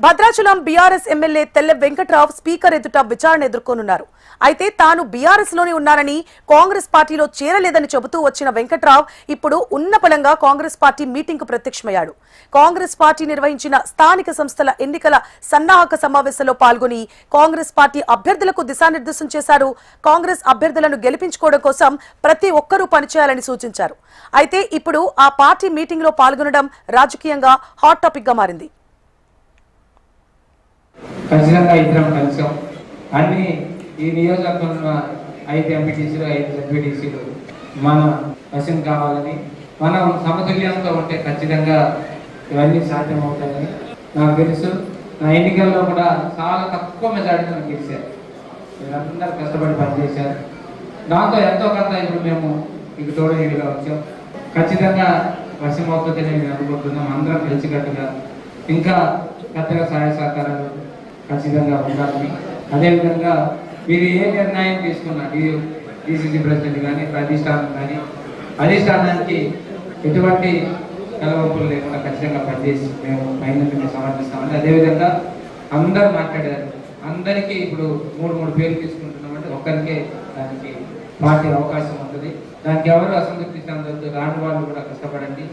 Bhadrachalam BRS MLA తెల్ల Venkatrao speaker ఎదుట విచారణ ఎదుర్కొనున్నారు. అయితే తాను బీఆర్ఎస్లోనే ఉన్నానని కాంగ్రెస్ పార్టీలో చేరలేదని చెబుతూ వచ్చిన వెంకట్రావు ఇప్పుడు ఉన్నపలంగా కాంగ్రెస్ పార్టీ మీటింగ్కు ప్రత్యక్షమయ్యాడు. కాంగ్రెస్ పార్టీ నిర్వహించిన స్థానిక సంస్థల ఎన్నికల సన్నాహక సమావేశంలో పాల్గొని కాంగ్రెస్ పార్టీ అభ్యర్థులకు దిశానిర్దేశం చేశారు. కాంగ్రెస్ అభ్యర్థులను గెలిపించుకోవడం కోసం ప్రతి ఒక్కరూ పనిచేయాలని సూచించారు. అయితే ఇప్పుడు ఆ పార్టీ మీటింగ్లో పాల్గొనడం రాజకీయంగా హాట్ టాపిక్గా మారింది. ఖచ్చితంగా ఇద్దరం కలిసాం. అన్ని ఈ నియోజకవర్గంలో ఐదు ఎంపీటీసీలు ఐదు ఎంపీటీసీలు మన వశం కావాలని మనం సమతుల్యంతో ఉంటే ఖచ్చితంగా ఇవన్నీ సాధ్యమవుతాయని నాకు తెలుసు. నా ఎన్నికల్లో కూడా చాలా తక్కువ మెజారిటీతో గెలిచారు. వీళ్ళందరూ కష్టపడి పనిచేశారు. దాంతో ఎంతో కొంత ఇప్పుడు మేము ఇక తోడేడిగా వచ్చాం. ఖచ్చితంగా వర్షం అవుతుందని నేను అనుకుంటున్నాం. అందరం కలిసికట్టుగా ఇంకా పెద్దగా సహాయ సహకారాలు ఖచ్చితంగా ఉండాలని. అదేవిధంగా మీరు ఏ నిర్ణయం తీసుకున్నా డిసిసి ప్రెసిడెంట్ కానీ ప్రతిష్టానం కానీ అధిష్టానానికి ఎటువంటి కలవప్పులు లేకుండా ఖచ్చితంగా పనిచేసి మేము పైన సమర్థిస్తామని అదేవిధంగా అందరు మాట్లాడారు. అందరికీ ఇప్పుడు మూడు మూడు పేర్లు తీసుకుంటున్నామంటే ఒక్కరికే దానికి పార్టీ అవకాశం ఉంటుంది. దానికి ఎవరు అసంతృప్తి చెందొద్దు రాని వాళ్ళు కూడా కష్టపడండి.